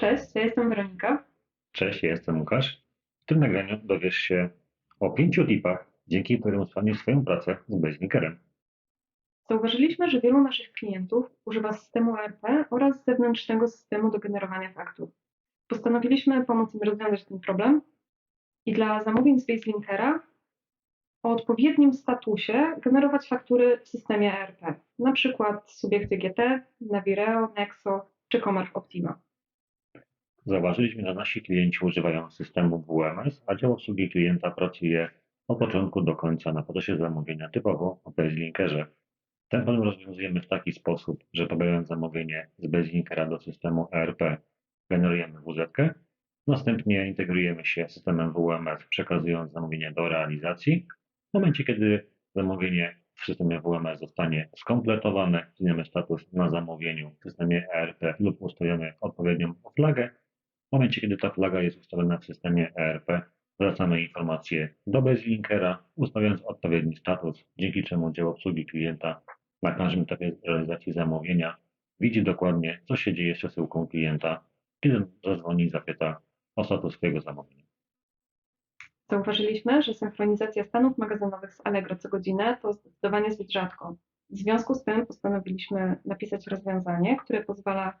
Cześć, ja jestem Weronika. Cześć, ja jestem Łukasz. W tym nagraniu dowiesz się o pięciu tipach, dzięki którym usprawnisz swoją pracę z Baselinkerem. Zauważyliśmy, że wielu naszych klientów używa systemu ERP oraz zewnętrznego systemu do generowania faktur. Postanowiliśmy pomóc im rozwiązać ten problem i dla zamówień z Baselinkera o odpowiednim statusie generować faktury w systemie ERP, na przykład Subiekty GT, Navireo, Nexo czy Comerce Optima. Zauważyliśmy, że nasi klienci używają systemu WMS, a dział obsługi klienta pracuje od początku do końca na procesie zamówienia typowo o Baselinkerze. Ten problem rozwiązujemy w taki sposób, że pobierając zamówienie z Baselinkera do systemu ERP, generujemy WZ, następnie integrujemy się z systemem WMS, przekazując zamówienie do realizacji. W momencie, kiedy zamówienie w systemie WMS zostanie skompletowane, zmieniamy status na zamówieniu w systemie ERP lub ustawimy odpowiednią flagę. W momencie, kiedy ta flaga jest ustawiona w systemie ERP, zwracamy informację do Baselinkera, ustawiając odpowiedni status, dzięki czemu dział obsługi klienta na każdym etapie realizacji zamówienia widzi dokładnie, co się dzieje z przesyłką klienta, kiedy zadzwoni i zapyta o status swojego zamówienia. Zauważyliśmy, że synchronizacja stanów magazynowych z Allegro co godzinę to zdecydowanie zbyt rzadko. W związku z tym postanowiliśmy napisać rozwiązanie, które pozwala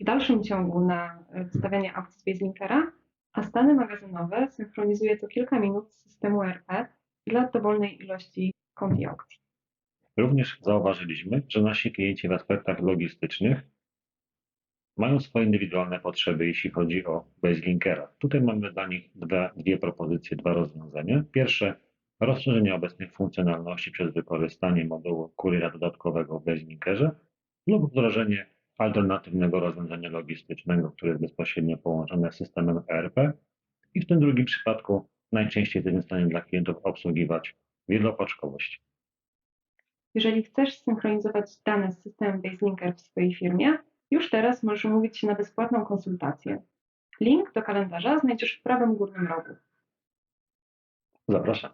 w dalszym ciągu na wystawianie aukcji z Baselinkera, a stany magazynowe synchronizuje co kilka minut z systemu ERP dla dowolnej ilości kont i aukcji. Również zauważyliśmy, że nasi klienci w aspektach logistycznych mają swoje indywidualne potrzeby, jeśli chodzi o Baselinkera. Tutaj mamy dla nich dwa, dwie propozycje, dwa rozwiązania. Pierwsze, rozszerzenie obecnych funkcjonalności przez wykorzystanie modułu kuriera dodatkowego w Baselinkerze lub wdrożenie alternatywnego rozwiązania logistycznego, które jest bezpośrednio połączone z systemem ERP. I w tym drugim przypadku najczęściej jesteśmy w stanie dla klientów obsługiwać wielopaczkowość. Jeżeli chcesz synchronizować dane z systemem Baselinker w swojej firmie, już teraz możesz umówić się na bezpłatną konsultację. Link do kalendarza znajdziesz w prawym górnym rogu. Zapraszam.